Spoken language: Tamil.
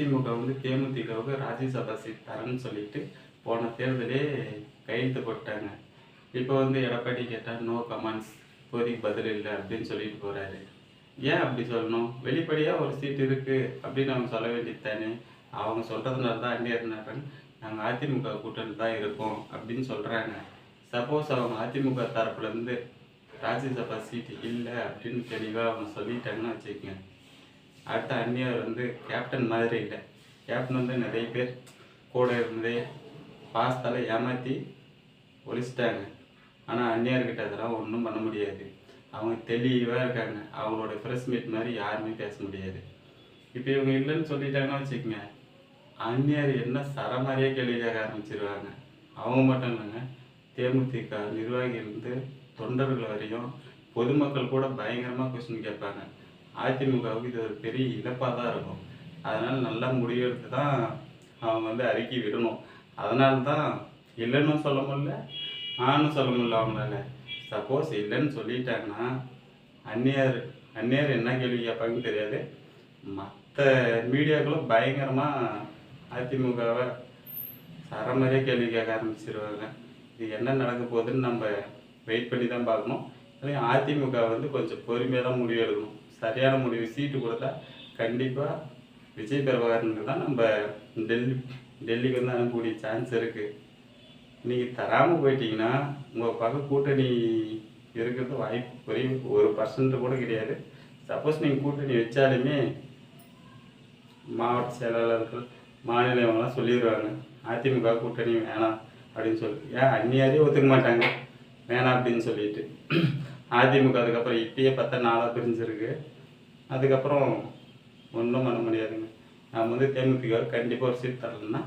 திமுக வந்து தேமுதிகவுக்கு ராஜ்யசபா சீட் தரேன்னு சொல்லிட்டு போன தேர்தலே கையெழுத்து போட்டாங்க. இப்போ வந்து எடப்பாடி கேட்டால் நோ கமெண்ட்ஸ் இப்போதைக்கு பதில் இல்லை அப்படின்னு சொல்லிட்டு போகிறாரு ஏன் அப்படி சொல்லணும்? வெளிப்படையாக ஒரு சீட் இருக்குது அப்படின்னு அவங்க சொல்ல வேண்டியது தானே அவங்க சொல்கிறதுனால தான் அங்கே இருந்தாங்க நாங்கள் அதிமுக கூட்டணி தான் இருக்கோம் அப்படின்னு சொல்கிறாங்க சப்போஸ் அவங்க அதிமுக தரப்புலேருந்து ராஜ்யசபா சீட்டு இல்லை அப்படின்னு தெளிவாக அவங்க சொல்லிட்டாங்கன்னு வச்சுக்கோங்க. அடுத்த அந்நியார் வந்து கேப்டன் மாதிரி இல்லை. கேப்டன் வந்து நிறைய பேர் கூட இருந்தே பாஸ்தால் ஏமாற்றி ஒழிச்சிட்டாங்க. ஆனால் அந்நியர்கிட்ட அதெல்லாம் ஒன்றும் பண்ண முடியாது. அவங்க தெளிவாக இருக்காங்க. அவங்களோட ஃப்ரெஷ் மீட் மாதிரி யாருமே பேச முடியாது. இப்போ இவங்க இல்லைன்னு சொல்லிட்டாங்கன்னு வச்சுக்கோங்க. அந்நியார் என்ன சரமாரியே கேள்வி கேட்க ஆரம்பிச்சிருவாங்க. அவங்க மட்டும் இல்லைங்க. தேமுதிக நிர்வாகியிலிருந்து தொண்டர்கள் வரையும் பொதுமக்கள் கூட பயங்கரமாக கொஸ்டின் கேட்பாங்க. அதிமுகவுக்கு இது ஒரு பெரிய இழப்பாக தான் இருக்கும். அதனால் நல்லா முடிவெடுத்து தான் அவங்க வந்து அறிக்கை விடணும். அதனால தான் இல்லைன்னு சொல்ல முடியல ஆன்னு சொல்ல முடியல அவங்களால. சப்போஸ் இல்லைன்னு சொல்லிட்டாங்கன்னா அந்நியர் அந்நியர் என்ன கேள்வி கேட்பாங்கன்னு தெரியாது. மற்ற மீடியாக்களும் பயங்கரமாக அதிமுகவை சரமரியாக கேள்வி கேட்க ஆரம்பிச்சிருவாங்க. இது என்ன நடக்க போகுதுன்னு நம்ம வெயிட் பண்ணி தான் பார்க்கணும். அதே அதிமுக வந்து கொஞ்சம் பொறுமையாக தான் முடிவெடுக்கணும். சரியான முடிவு சீட்டு கொடுத்தா கண்டிப்பாக விஜய் பிரபாகரனுக்கு தான் நம்ம டெல்லி டெல்லிக்கு வந்து அனுப்பக்கூடிய சான்ஸ் இருக்குது நீங்கள் தராமல் போயிட்டீங்கன்னா உங்கள் பக்கம் கூட்டணி இருக்கிறது வாய்ப்பு குறைவு ஒரு பர்சன்ட் கூட கிடையாது. சப்போஸ் நீங்கள் கூட்டணி வச்சாலுமே மாவட்ட செயலாளர்கள் மாநிலவங்களாம் சொல்லிடுவாங்க அதிமுக கூட்டணி வேணாம் அப்படின்னு சொல்லி ஏன் அந்நியாரே ஒத்துக்க மாட்டாங்க. வேணாம் அப்படின்னு சொல்லிட்டு. அதிமுக அதுக்கப்புறம் இப்பயே பார்த்தா நாளாக பிரிஞ்சிருக்கு. அதுக்கப்புறம் ஒன்றும் பண்ண முடியாதுங்க. நம்ம வந்து தேமுதிக கண்டிப்பாக ஒரு சீட் தரலன்னா